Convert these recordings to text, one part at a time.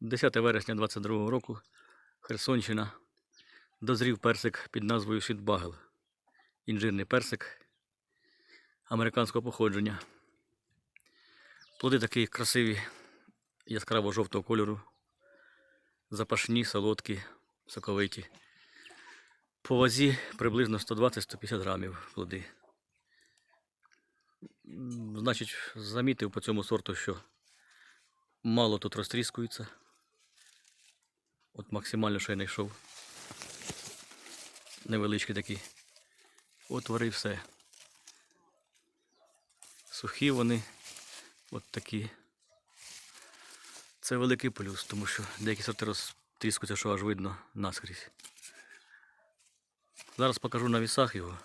10 вересня 22 року Херсонщина дозрів персик під назвою Світбагел. Інжирний персик американського походження. Плоди такі красиві, яскраво жовтого кольору, запашні, солодкі, соковиті. По вазі приблизно 120-150 грамів плоди. Значить, замітив по цьому сорту, що мало тут розтріскується. От максимально, що я знайшов. Невеличкі такі. Отвори все. Сухі вони. От такі. Це великий плюс, тому що деякі сорти розтріскуються, що аж видно наскрізь. Зараз покажу на вісах його.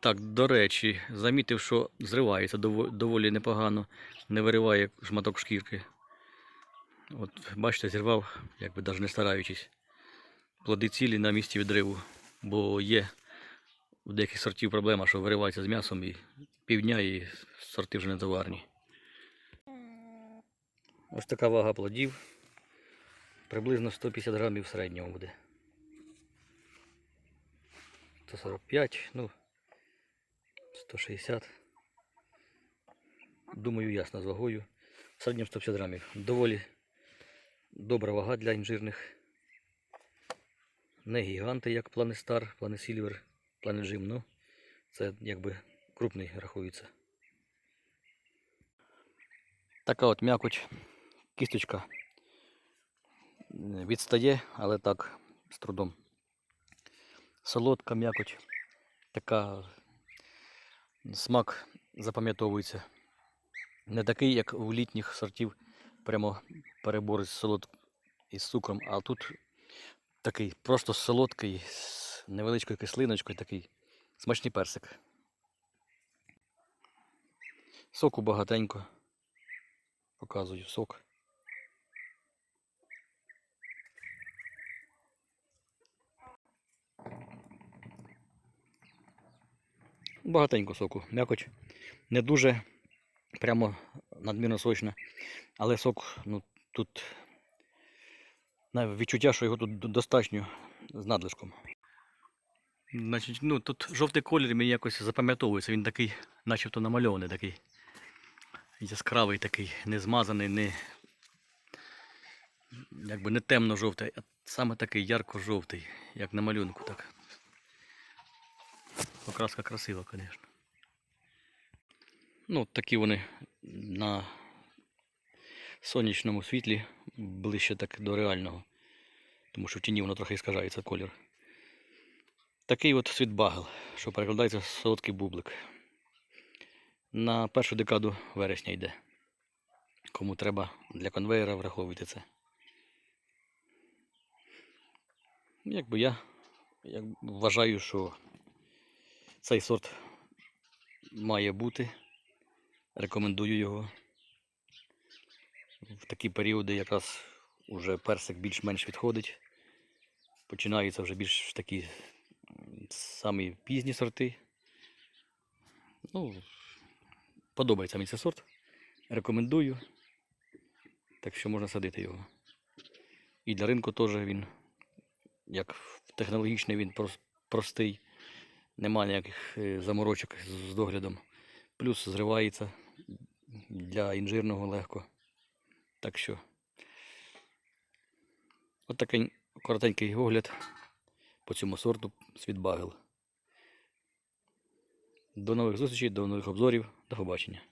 Так, до речі, замітив, що зривається доволі непогано, не вириває шматок шкірки. От, бачите, зірвав, якби навіть не стараючись. Плоди цілі на місці відриву, бо є у деяких сортів проблема, що виривається з м'ясом і півдня і сорти вже не товарні. Ось така вага плодів. Приблизно 150 грамів в середньому буде. 145, ну, 160. Думаю, ясно з вагою. В середньому 150 грамів. Доволі добра вага для інжирних. Не гіганти, як Silver, Planet Jim, ну це якби крупний рахується. Така от м'якоть, кісточка відстає, але так, з трудом. Солодка м'якоть, така смак запам'ятовується. Не такий, як у літніх сортів, прямо перебор з солод із цукром, а тут такий просто солодкий, з невеличкою кислиночкою, такий смачний персик. Соку багатенько. Показую сок. Багатенько соку. М'якоть не дуже прямо надмірно сочна, але сок, ну, тут відчуття, що його тут достатньо з надлишком. Значить, ну тут жовтий колір мені якось запам'ятовується. Він такий, начебто намальований такий. Яскравий такий, не змазаний, не якби не темно-жовтий, а саме такий ярко-жовтий, як на малюнку. Так. Покраска красива, звісно. Ну, такі вони на сонячному світлі ближче так до реального. Тому що в тіні воно трохи іскажається колір. Такий от світбагел, що перекладається солодкий бублик. На першу декаду вересня йде. Кому треба для конвейера, враховуйте це. Якби я, я вважаю, що цей сорт має бути. Рекомендую його. В такі періоди якраз уже персик більш-менш відходить. Починаються вже більш такі самі пізні сорти. Ну, подобається мені цей сорт. Рекомендую. Так що можна садити його. І для ринку теж він, як технологічний, він простий. Нема ніяких е, заморочок з доглядом. Плюс зривається для інжирного легко. Так що, от такий коротенький огляд по цьому сорту світбагел. До нових зустрічей, до нових обзорів, до побачення.